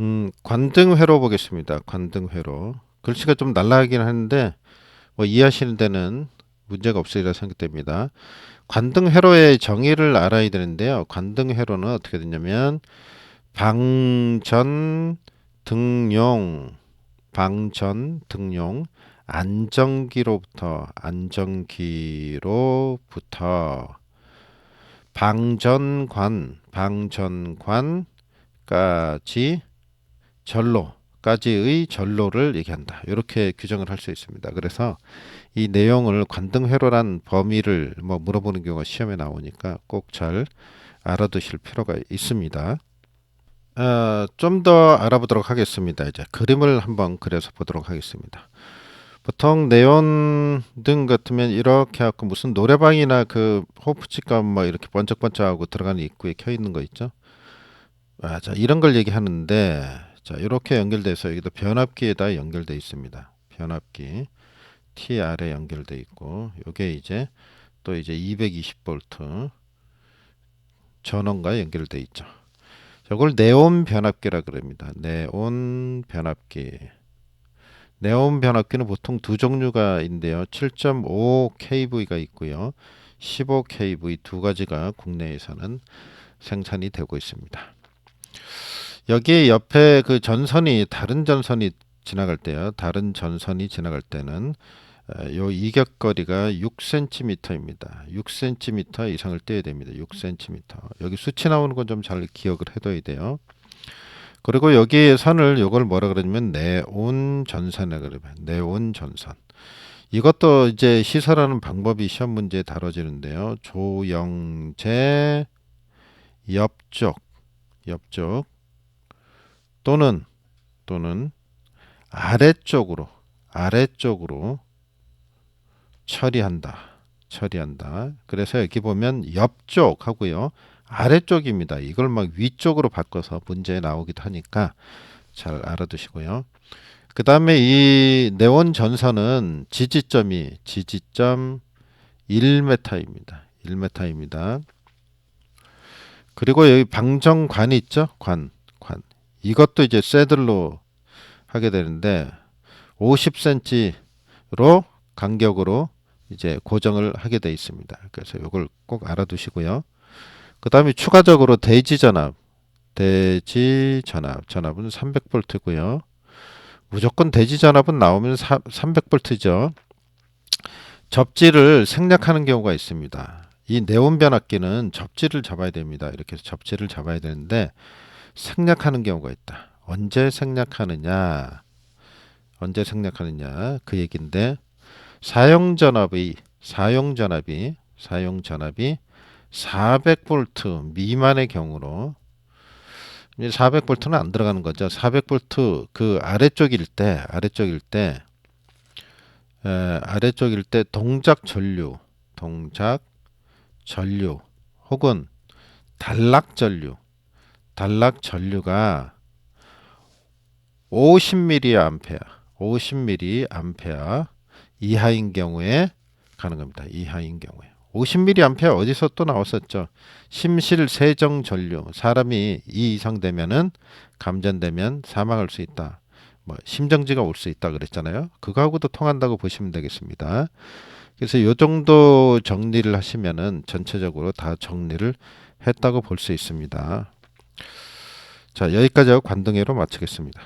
음, 관등회로 보겠습니다. 관등회로. 글씨가 좀 날라가긴 하는데 뭐 이해하시는 데는 문제가 없으리라 생각됩니다. 관등회로의 정의를 알아야 되는데요. 관등회로는 어떻게 되냐면 방전 등용 방전 등용 안정기로부터 안정기로부터 방전관 방전관까지 전로까지의 전로를 얘기한다. 이렇게 규정을 할 수 있습니다. 그래서 이 내용을 관등회로란 범위를 뭐 물어보는 경우가 시험에 나오니까 꼭 잘 알아두실 필요가 있습니다. 어, 좀 더 알아보도록 하겠습니다. 이제 그림을 한번 그려서 보도록 하겠습니다. 보통 네온 등 같으면 이렇게 하고 무슨 노래방이나 그 호프집가 뭐 이렇게 번쩍번쩍하고 들어가는 입구에 켜 있는 거 있죠. 아, 자 이런 걸 얘기하는데 자 이렇게 연결돼서 여기도 변압기에다 연결돼 있습니다. 변압기 TR에 연결돼 있고 요게 이제 또 이제 220V 전원과 연결돼 있죠. 저걸 네온 변압기라 그럽니다. 네온 변압기. 네온 변압기는 보통 두 종류가 있는데요. 7.5 kV가 있고요. 15 kV 두 가지가 국내에서는 생산이 되고 있습니다. 여기 옆에 그 전선이 다른 전선이 지나갈 때요. 다른 전선이 지나갈 때는 어, 요 이격거리가 6cm입니다. 6cm 이상을 떼야 됩니다. 6cm. 여기 수치 나오는 건 좀 잘 기억을 해둬야 돼요. 그리고 여기 선을 요걸 뭐라 그러냐면 네온 전선이라 그래요. 네온 전선. 이것도 이제 시설하는 방법이 시험 문제에 다뤄지는데요. 조영제 옆쪽 옆쪽 또는 또는 아래쪽으로 아래쪽으로 처리한다. 처리한다. 그래서 여기 보면 옆쪽 하고요. 아래쪽입니다. 이걸 막 위쪽으로 바꿔서 문제에 나오기도 하니까 잘 알아두시고요. 그 다음에 이 네온 전선은 지지점이 지지점 1m입니다. 1m입니다. 그리고 여기 방정관이 있죠? 관, 관. 이것도 이제 쇠들로 하게 되는데 50cm로 간격으로 이제 고정을 하게 되어 있습니다. 그래서 이걸 꼭 알아두시고요. 그 다음에 추가적으로 대지 전압, 대지 전압, 전압은 300V고요. 무조건 대지 전압은 나오면 300V죠. 접지를 생략하는 경우가 있습니다. 이 네온 변압기는 접지를 잡아야 됩니다. 이렇게 해서 접지를 잡아야 되는데 생략하는 경우가 있다. 언제 생략하느냐? 언제 생략하느냐? 그 얘기인데 사용 전압이 사용 전압이 사용 전압이 400V 미만의 경우로 400V는 안 들어가는 거죠. 400V 그 아래쪽일 때 아래쪽일 때 에, 아래쪽일 때 동작 전류 동작 전류 혹은 단락 전류 단락 전류가 50mA 50mA 이하인 경우에 가는 겁니다. 이하인 경우에. 50mA 어디서 또 나왔었죠. 심실 세정 전류. 사람이 이 이상 되면은 감전되면 사망할 수 있다. 뭐 심정지가 올 수 있다 그랬잖아요. 그거하고도 통한다고 보시면 되겠습니다. 그래서 요 정도 정리를 하시면은 전체적으로 다 정리를 했다고 볼 수 있습니다. 자, 여기까지 하고 관등회로 마치겠습니다.